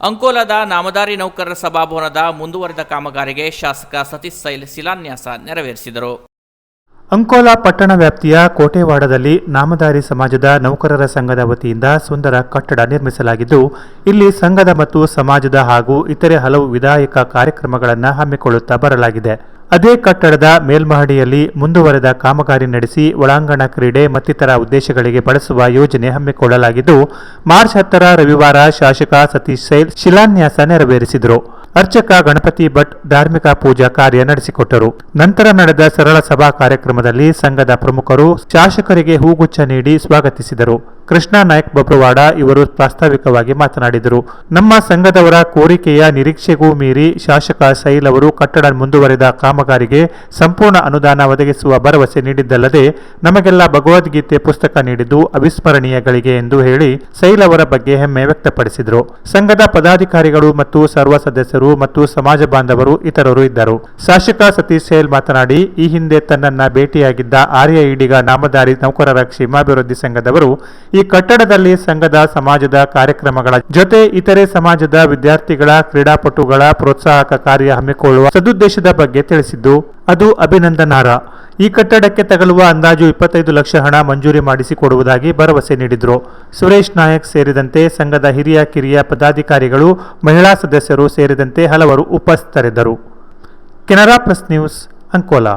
ಅಂಕೋಲಾದ ನಾಮದಾರಿ ನೌಕರರ ಸಭಾಭವನದ ಮುಂದುವರೆದ ಕಾಮಗಾರಿಗೆ ಶಾಸಕ ಸತೀಶ್ ಸೈಲ್ ಶಿಲಾನ್ಯಾಸ ನೆರವೇರಿಸಿದರು. ಅಂಕೋಲಾ ಪಟ್ಟಣ ವ್ಯಾಪ್ತಿಯ ಕೋಟೆವಾಡದಲ್ಲಿ ನಾಮದಾರಿ ಸಮಾಜದ ನೌಕರರ ಸಂಘದ ವತಿಯಿಂದ ಸುಂದರ ಕಟ್ಟಡ ನಿರ್ಮಿಸಲಾಗಿದ್ದು, ಇಲ್ಲಿ ಸಂಘದ ಮತ್ತು ಸಮಾಜದ ಹಾಗೂ ಇತರೆ ಹಲವು ವಿಧಾಯಕ ಕಾರ್ಯಕ್ರಮಗಳನ್ನು ಹಮ್ಮಿಕೊಳ್ಳುತ್ತಾ ಬರಲಾಗಿದೆ. ಅದೇ ಕಟ್ಟಡದ ಮೇಲ್ಮಹಡಿಯಲ್ಲಿ ಮುಂದುವರೆದ ಕಾಮಗಾರಿ ನಡೆಸಿ ಒಳಾಂಗಣ ಕ್ರೀಡೆ ಮತ್ತಿತರ ಉದ್ದೇಶಗಳಿಗೆ ಬಳಸುವ ಯೋಜನೆ ಹಮ್ಮಿಕೊಳ್ಳಲಾಗಿದ್ದು, ಮಾರ್ಚ್ ಹತ್ತರ ರವಿವಾರ ಶಾಸಕ ಸತೀಶ್ ಸೈಲ್ ಶಿಲಾನ್ಯಾಸ ನೆರವೇರಿಸಿದರು. ಅರ್ಚಕ ಗಣಪತಿ ಭಟ್ ಧಾರ್ಮಿಕ ಪೂಜಾ ಕಾರ್ಯ ನಡೆಸಿಕೊಟ್ಟರು. ನಂತರ ನಡೆದ ಸರಳ ಸಭಾ ಕಾರ್ಯಕ್ರಮದಲ್ಲಿ ಸಂಘದ ಪ್ರಮುಖರು ಶಾಸಕರಿಗೆ ಹೂಗುಚ್ಛ ನೀಡಿ ಸ್ವಾಗತಿಸಿದರು. ಕೃಷ್ಣ ನಾಯಕ್ ಬಬ್ರವಾಡ ಇವರು ಪ್ರಾಸ್ತಾವಿಕವಾಗಿ ಮಾತನಾಡಿದರು. ನಮ್ಮ ಸಂಘದವರ ಕೋರಿಕೆಯ ನಿರೀಕ್ಷೆಗೂ ಮೀರಿ ಶಾಸಕ ಸೈಲ್ ಅವರು ಕಟ್ಟಡ ಮುಂದುವರೆದ ಕಾಮಗಾರಿಗೆ ಸಂಪೂರ್ಣ ಅನುದಾನ ಒದಗಿಸುವ ಭರವಸೆ ನೀಡಿದ್ದಲ್ಲದೆ ನಮಗೆಲ್ಲ ಭಗವದ್ಗೀತೆ ಪುಸ್ತಕ ನೀಡಿದ್ದು ಅವಿಸ್ಮರಣೀಯ ಗಳಿಗೆ ಎಂದು ಹೇಳಿ ಸೈಲ್ ಅವರ ಬಗ್ಗೆ ಹೆಮ್ಮೆ ವ್ಯಕ್ತಪಡಿಸಿದರು. ಸಂಘದ ಪದಾಧಿಕಾರಿಗಳು ಮತ್ತು ಸರ್ವ ಸದಸ್ಯರು ಮತ್ತು ಸಮಾಜ ಬಾಂಧವರು ಇತರರು ಇದ್ದರು. ಶಾಸಕ ಸತೀಶ್ ಸೈಲ್ ಮಾತನಾಡಿ, ಈ ಹಿಂದೆ ತನ್ನನ್ನ ಭೇಟಿಯಾಗಿದ್ದ ಆರ್ಯ ಇಡಿಗ ನಾಮಧಾರಿ ನೌಕರರ ಕ್ಷೇಮಾಭಿವೃದ್ಧಿ ಸಂಘದವರು ಈ ಕಟ್ಟಡದಲ್ಲಿ ಸಂಘದ, ಸಮಾಜದ ಕಾರ್ಯಕ್ರಮಗಳ ಜೊತೆ ಇತರೆ ಸಮಾಜದ ವಿದ್ಯಾರ್ಥಿಗಳ ಕ್ರೀಡಾಪಟುಗಳ ಪ್ರೋತ್ಸಾಹಕ ಕಾರ್ಯ ಹಮ್ಮಿಕೊಳ್ಳುವ ಸದುದ್ದೇಶದ ಬಗ್ಗೆ ತಿಳಿಸಿದ್ದು, ಅದು ಅಭಿನಂದನಾರ ಈ ಕಟ್ಟಡಕ್ಕೆ ತಗಲುವ ಅಂದಾಜು ಇಪ್ಪತ್ತೈದು ಲಕ್ಷ ಹಣ ಮಂಜೂರಿ ಮಾಡಿಸಿಕೊಡುವುದಾಗಿ ಭರವಸೆ ನೀಡಿದರು. ಸುರೇಶ್ ನಾಯಕ್ ಸೇರಿದಂತೆ ಸಂಘದ ಹಿರಿಯ, ಕಿರಿಯ ಪದಾಧಿಕಾರಿಗಳು, ಮಹಿಳಾ ಸದಸ್ಯರು ಸೇರಿದಂತೆ ಹಲವರು ಉಪಸ್ಥಿತರಿದ್ದರು. Canara press news, Ankola.